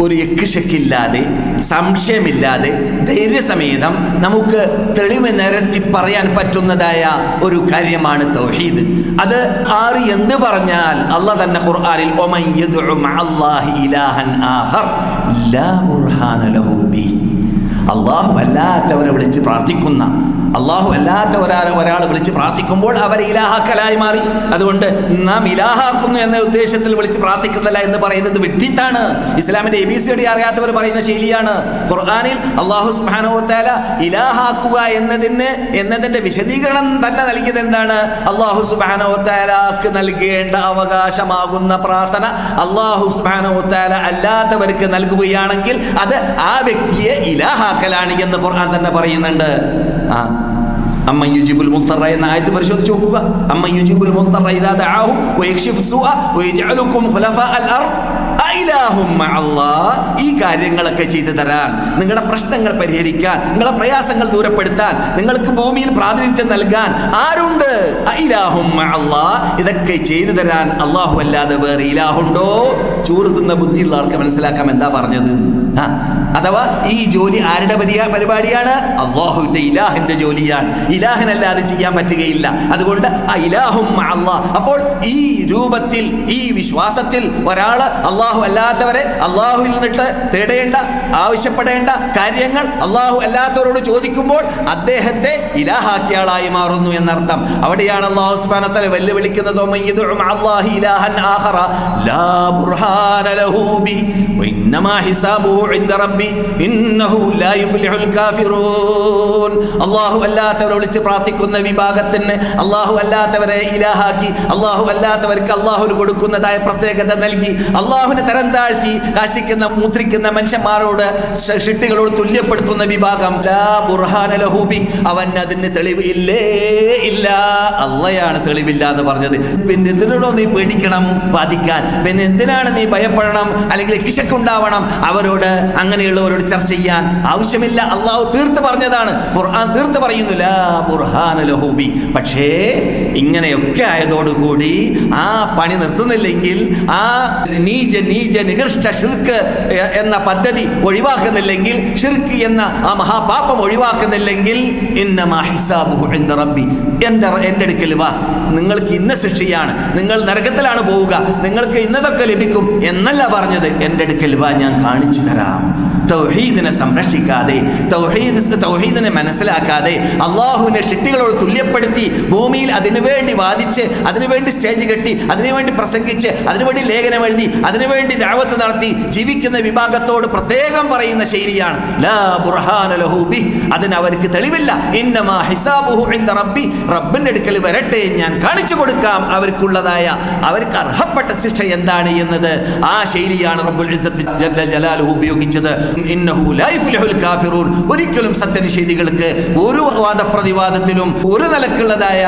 ഒരു യക്ഷക്കില്ലാതെ സംശയമില്ലാതെ ധൈര്യസമേതം നമുക്ക് തെളിവ് നിരത്തി പറയാൻ പറ്റുന്നതായ ഒരു കാര്യമാണ് തൗഹീദ്. അത് ആര് എന്ന് പറഞ്ഞാൽ അള്ളാഹ് തന്നെ ഖുർആനിൽ അള്ളാഹു അല്ലാത്തവരെ വിളിച്ച് പ്രാർത്ഥിക്കുന്ന അള്ളാഹു അല്ലാത്ത ഒരാൾ ഒരാൾ വിളിച്ച് പ്രാർത്ഥിക്കുമ്പോൾ അവരെ ഇലാഹാക്കലായി മാറി. അതുകൊണ്ട് നാം ഇലാഹാക്കുന്നു എന്ന ഉദ്ദേശത്തിൽ വിളിച്ച് പ്രാർത്ഥിക്കുന്നില്ല എന്ന് പറയുന്നത് വിഡ്ഢിത്താണ്. ഇസ്ലാമിന്റെ എ ബി സി ഡി അറിയാത്തവർ പറയുന്ന ശൈലിയാണ്. ഖുർആാനിൽ അള്ളാഹു സുബാനോത്താല ഇലാഹാക്കുക എന്നതിന് എന്നതിന്റെ വിശദീകരണം തന്നെ നൽകിയത് എന്താണ്? അള്ളാഹു സുബാനോത്താലാക്ക് നൽകേണ്ട അവകാശമാകുന്ന പ്രാർത്ഥന അള്ളാഹു സുബാനോത്താല അല്ലാത്തവർക്ക് നൽകുകയാണെങ്കിൽ അത് ആ വ്യക്തിയെ ഇലാഹാക്കലാണ് എന്ന് ഖുർആൻ തന്നെ പറയുന്നുണ്ട്. ആ അമ്മ യുജിബുൽ മുഖ്തറ എന്ന ആയത്ത് പരിശോധിച്ച് നോക്കുക അമ്മ യുജിബുൽ മുഖ്തറ ഇദാ ദഅാഹു വയക്ഷിഫു സുഅ വയജഅലുക്കും ഖുലഫാ അൽ അർദ് അഇലാഹും മഅല്ലാഹ് ഈ കാര്യങ്ങളൊക്കെ ചെയ്തു തരാൻ നിങ്ങളുടെ പ്രശ്നങ്ങൾ പരിഹരിക്കാൻ നിങ്ങളുടെ പ്രയാസങ്ങൾ ദൂരപ്പെടുത്താൻ നിങ്ങൾക്ക് ഭൂമിയിൽ പ്രാതിനിധ്യം നൽകാൻ ആരുണ്ട്? ഇതൊക്കെ ചെയ്തു തരാൻ അള്ളാഹു അല്ലാതെ വേറെ ഇലാഹുണ്ടോ? ചൂറ് തിന്ന ബുദ്ധിയുള്ള ആൾക്ക് മനസ്സിലാക്കാം എന്താ പറഞ്ഞത്? അഥവാ ഈ ജോലി ആരുടെ പരിപാടിയാണ്? അള്ളാഹുവിന്റെ ഇലാഹിന്റെ ജോലിയാണ്. ഇലാഹിനല്ലാതെ ചെയ്യാൻ പറ്റുകയില്ല. അതുകൊണ്ട് അപ്പോൾ ഈ രൂപത്തിൽ ഈ വിശ്വാസത്തിൽ ഒരാൾ അള്ളാഹു അല്ലാത്തവരെ അള്ളാഹുവിൽ നിന്നിട്ട് തേടേണ്ട ആവശ്യപ്പെടേണ്ട കാര്യങ്ങൾ അള്ളാഹു അല്ലാത്തവരോട് ചോദിക്കുമ്പോൾ അദ്ദേഹത്തെ ഇലാഹാക്കിയ ആളായി മാറുന്നു എന്നർത്ഥം. അവിടെയാണ് അള്ളാഹു സുബ്ഹാനഹു വെല്ലുവിളിക്കുന്നത് "വമൻ യദ്ഉ മഅല്ലാഹി ഇലാഹൻ ആഖറ ലാ ബുർഹാന ലഹു ബി വഇന്നമാ ഹിസാബുഹു ഇൻദ റബ്ബി ഇന്നഹു ലാ യുഫ്ലിഹുൽ കാഫിറൂൻ. അള്ളാഹു അല്ലാത്തവരെ വിളിച്ച് പ്രാർത്ഥിക്കുന്ന വിഭാഗത്തിന് അള്ളാഹു അല്ലാത്തവരെ ഇലാഹാക്കി അള്ളാഹു അല്ലാത്തവർക്ക് അള്ളാഹുന് കൊടുക്കുന്നതായ പ്രത്യേകത നൽകി അള്ളാഹുവിനെ തരം താഴ്ത്തി കാഷ്ടിക്കുന്ന മൂത്രിക്കുന്ന മനുഷ്യന്മാരോട് ഷിട്ടികളോട് തുല്യപ്പെടുത്തുന്ന വിഭാഗം. ലാ ബുർഹാന ലഹൂബി അവൻ അതിന് തെളിവ് ഇല്ലേ ഇല്ല. അള്ളയാണ് തെളിവില്ല എന്ന് പറഞ്ഞത്. പിന്നെ എന്തിനോടോ നീ പേടിക്കണം വാദിക്കാൻ. പിന്നെ എന്തിനാണ് നീ ഭയപ്പെടണം അല്ലെങ്കിൽ കിശക്കുണ്ടാവണം അവരോട് അങ്ങനെയുള്ളവരോട് ചർച്ച ചെയ്യാൻ ആവശ്യമില്ല. അള്ളാഹു തീർത്ത് പറഞ്ഞതാണ്. ഖുർആൻ തീർത്ത് പറയുന്നു ലാ ബുർഹാന ലഹൂബി പക്ഷേ ഇങ്ങനെയൊക്കെ ആയതോടുകൂടി ആ പണി നിർത്തുന്നില്ലെങ്കിൽ ആ നീ നീച നീച നികൃഷ്ട ഷിർക്ക് എന്ന പദ്ധതി ഒഴിവാക്കുന്നില്ലെങ്കിൽ ഷിർക്ക് എന്ന ആ മഹാപാപം ഒഴിവാക്കുന്നില്ലെങ്കിൽ റബ്ബി. എന്റെ എന്റെ അടുക്കൽ വാ. നിങ്ങൾക്ക് ഇന്ന ശിക്ഷയാണ് നിങ്ങൾ നരകത്തിലാണ് പോവുക നിങ്ങൾക്ക് ഇന്നതൊക്കെ ലഭിക്കും എന്നല്ല പറഞ്ഞത്. എന്റെ അടുക്കൽ വാ ഞാൻ കാണിച്ചു തരാം. തൗഹീദിനെ സംരക്ഷിക്കാതെ തൗഹീദ് തൗഹീദിനെ മനസ്സിലാക്കാതെ അള്ളാഹുവിനെ ഷിട്ടികളോട് തുല്യപ്പെടുത്തി ഭൂമിയിൽ അതിനുവേണ്ടി വാദിച്ച് അതിനുവേണ്ടി സ്റ്റേജ് കെട്ടി അതിനുവേണ്ടി പ്രസംഗിച്ച് അതിനുവേണ്ടി ലേഖനം എഴുതി അതിനുവേണ്ടി ദാവത്ത് നടത്തി ജീവിക്കുന്ന വിഭാഗത്തോട് പ്രത്യേകം പറയുന്ന ശൈലിയാണ്. അതിന് അവർക്ക് തെളിവില്ല. റബ്ബി. റബ്ബിന്റെ അടുക്കൽ വരട്ടെ ഞാൻ കാണിച്ചു കൊടുക്കാം. അവർക്കുള്ളതായ അവർക്ക് അർഹപ്പെട്ട ശിക്ഷ എന്താണ് എന്നത് ആ ശൈലിയാണ് റബ്ബുൽ ഉപയോഗിച്ചത്. ഒരിക്കലും സത്യനിഷേധികൾക്ക് ഒരു വാദപ്രതിവാദത്തിലും ഒരു നിലക്കുള്ളതായ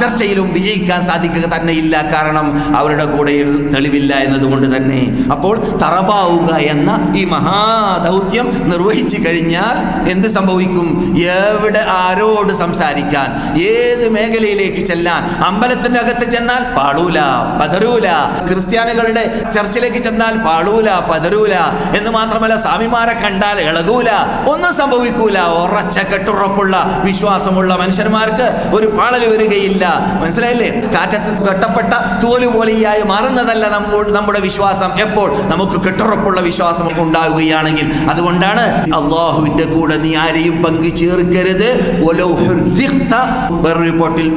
ചർച്ചയിലും വിജയിക്കാൻ സാധിക്കുക തന്നെ ഇല്ല കാരണം അവരുടെ കൂടെ തെളിവില്ല എന്നതുകൊണ്ട് തന്നെ. അപ്പോൾ തറബാവുക എന്ന ഈ മഹാദൗത്യം നിർവഹിച്ചു കഴിഞ്ഞാൽ എന്ത് സംഭവിക്കും? എവിടെ ആരോട് സംസാരിക്കാൻ? ഏത് മേഖലയിലേക്ക് ചെല്ലാൻ? അമ്പലത്തിന്റെ അകത്ത് ചെന്നാൽ പാളൂല പതരൂല. ക്രിസ്ത്യാനികളുടെ ചർച്ചിലേക്ക് ചെന്നാൽ പാളൂല പതരൂല എന്ന് മാത്രമല്ല സ്വാമിമാരെ കണ്ടാൽ ഇളകൂല. ഒന്നും സംഭവിക്കൂല. ഉറച്ച കെട്ടുറപ്പുള്ള വിശ്വാസമുള്ള മനുഷ്യന്മാർക്ക് ഒരു പാളൽ വരികയില്ല. മനസ്സിലായില്ലേ? കാറ്റത്ത് കെട്ടപ്പെട്ട തോൽ പോലെയായി മാറുന്നതല്ല നമ്മോ- നമ്മുടെ വിശ്വാസം. എപ്പോൾ? നമുക്ക് കെട്ടുറപ്പുള്ള വിശ്വാസം ഉണ്ടാകുകയാണെങ്കിൽ അതുകൊണ്ടാണ് അള്ളാഹുവിന്റെ കൂടെ നീ ആരെയും പങ്കു ചേർക്കരുത് റിപ്പോർട്ടിൽ.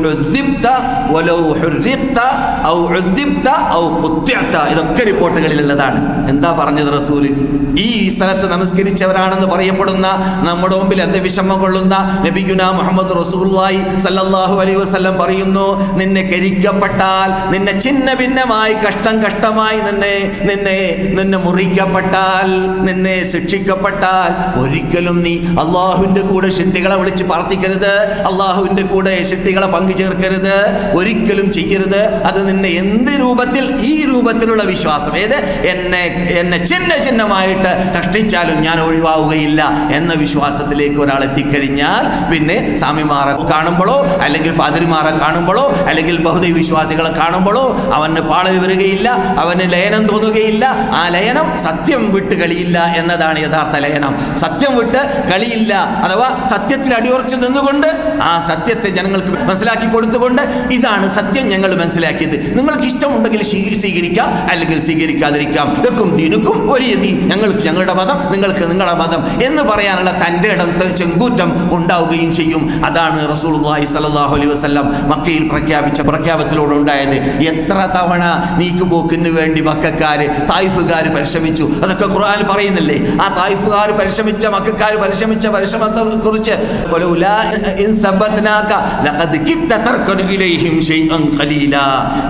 ഇതൊക്കെ റിപ്പോർട്ടുകളിലുള്ളതാണ്. എന്താ പറഞ്ഞത് റസൂൽ? ഈ സ്ഥലത്ത് നമസ്കരിച്ചവരാണെന്ന് പറയപ്പെടുന്ന നമ്മുടെ മുമ്പിൽ എന്ത് വിഷമം കൊള്ളുന്ന നബിഗുന മുഹമ്മദ് റസൂലുള്ളാഹി സല്ലാഹു അലൈഹി വസ്ലം പറയുന്നു നിന്നെ കരിക്കപ്പെട്ടാൽ നിന്നെ ചിന്ന ഭിന്നമായി കഷ്ടം കഷ്ടമായി നിന്നെ നിന്നെ നിന്നെ മുറിക്കപ്പെട്ടാൽ നിന്നെ ശിക്ഷിക്കപ്പെട്ടാൽ ഒരിക്കലും നീ അള്ളാഹുവിന്റെ കൂടെ ശക്തികളെ വിളിച്ച് പ്രാർത്ഥിക്കരുത് അള്ളാഹുവിന്റെ കൂടെ ശക്തികളെ പങ്കു ചേർക്കരുത് ഒരിക്കലും ചെയ്യരുത്. അത് നിന്നെ എന്ത് രൂപത്തിൽ ഈ രൂപത്തിലുള്ള വിശ്വാസം ഏത്? എന്നെ എന്നെ ചിന്ന ചിഹ്നമായിട്ട് കഷ്ടിച്ച ശ്രമിച്ചാലും ഞാൻ ഒഴിവാവുകയില്ല എന്ന വിശ്വാസത്തിലേക്ക് ഒരാൾ എത്തിക്കഴിഞ്ഞാൽ പിന്നെ സ്വാമിമാരെ കാണുമ്പോഴോ അല്ലെങ്കിൽ ഫാദരിമാരെ കാണുമ്പോഴോ അല്ലെങ്കിൽ ബഹുദൈവ വിശ്വാസികളെ കാണുമ്പോഴോ അവന് പാളൽ വരികയില്ല അവന് ലയനം തോന്നുകയില്ല. ആ ലയനം സത്യം വിട്ട് കളിയില്ല എന്നതാണ് യഥാർത്ഥ ലയനം. സത്യം വിട്ട് കളിയില്ല അഥവാ സത്യത്തിൽ അടിയുറച്ച് നിന്നുകൊണ്ട് ആ സത്യത്തെ ജനങ്ങൾക്ക് മനസ്സിലാക്കി കൊടുത്തുകൊണ്ട് ഇതാണ് സത്യം ഞങ്ങൾ മനസ്സിലാക്കിയത്. നിങ്ങൾക്ക് ഇഷ്ടമുണ്ടെങ്കിൽ സ്വീ- സ്വീകരിക്കാം അല്ലെങ്കിൽ സ്വീകരിക്കാതിരിക്കാം. ഇതൊക്കും ദീനുക്കും ഒരു ദീൻ ഞങ്ങൾക്ക് ഞങ്ങളുടെ മതം നിങ്ങൾക്ക് നിങ്ങളുടെ മതം എന്ന് പറയാനുള്ള തന്റെ ഇടം ചെങ്കൂറ്റം ഉണ്ടാവുകയും ചെയ്യും. അതാണ് റസൂലുള്ളാഹി സ്വല്ലല്ലാഹു അലൈഹി വസല്ലം മക്കയിൽ പ്രഖ്യാപിച്ച പ്രഖ്യാപനത്തിലൂടെ ഉണ്ടായത്. എത്ര തവണ നീക്കുപോക്കിന് വേണ്ടി മക്കാര് തായിഫുകാർ പരിശ്രമിച്ചു. അതൊക്കെ ഖുർആൻ പറയുന്നില്ലേ? ആ തായിഫുകാർ പരിശ്രമിച്ച മക്കാർ പരിശ്രമിച്ച പരിശ്രമത്തെ കുറിച്ച്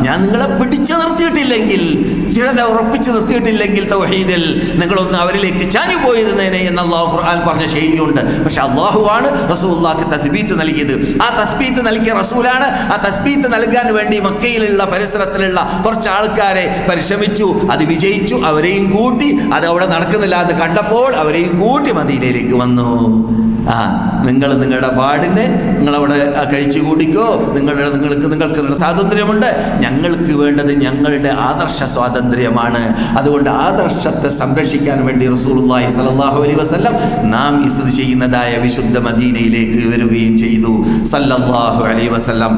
ഞാൻ നിങ്ങളെ പിടിച്ചു നിർത്തിയിട്ടില്ലെങ്കിൽ ചിലത് ഉറപ്പിച്ചു നിർത്തിയിട്ടില്ലെങ്കിൽ തൗഹീദിൽ നിങ്ങളൊന്ന് അവരിലേക്ക് ചാഞ്ഞു പോയിരുന്നേനെ എന്ന് അള്ളാഹു ഖുർആൻ പറഞ്ഞ ശൈലിയുണ്ട്. പക്ഷെ അള്ളാഹുവാണ് റസൂലുള്ളാഹിക്ക് തസ്ബീത്ത് നൽകിയത്. ആ തസ്ബീത്ത് നൽകിയ റസൂലാണ്. ആ തസ്ബീത്ത് നൽകാൻ വേണ്ടി മക്കയിലുള്ള പരിസരത്തിലുള്ള കുറച്ച് ആൾക്കാരെ പരിശ്രമിച്ചു. അത് വിജയിച്ചു. അവരെയും കൂട്ടി അത് അവിടെ നടക്കുന്നില്ല. എന്ന് കണ്ടപ്പോൾ അവരെയും കൂട്ടി മദീനയിലേക്ക് വന്നു. ആ നിങ്ങൾ നിങ്ങളുടെ പാടിനെ നിങ്ങളവിടെ കഴിച്ചു കൂടിക്കോ? നിങ്ങളുടെ നിങ്ങൾക്ക് നിങ്ങൾക്ക് സ്വാതന്ത്ര്യമുണ്ട്. ഞങ്ങൾക്ക് വേണ്ടത് ഞങ്ങളുടെ ആദർശ സ്വാതന്ത്ര്യമാണ്. അതുകൊണ്ട് ആദർശത്തെ സംരക്ഷിക്കാൻ വേണ്ടി റസൂലുള്ളാഹി സ്വല്ലല്ലാഹു അലൈഹി വസല്ലം നാം ഈ ചെയ്യുന്നതായ വിശുദ്ധ മദീനയിലേക്ക് വരികയും ചെയ്തു. സല്ലല്ലാഹു അലൈഹി വസല്ലം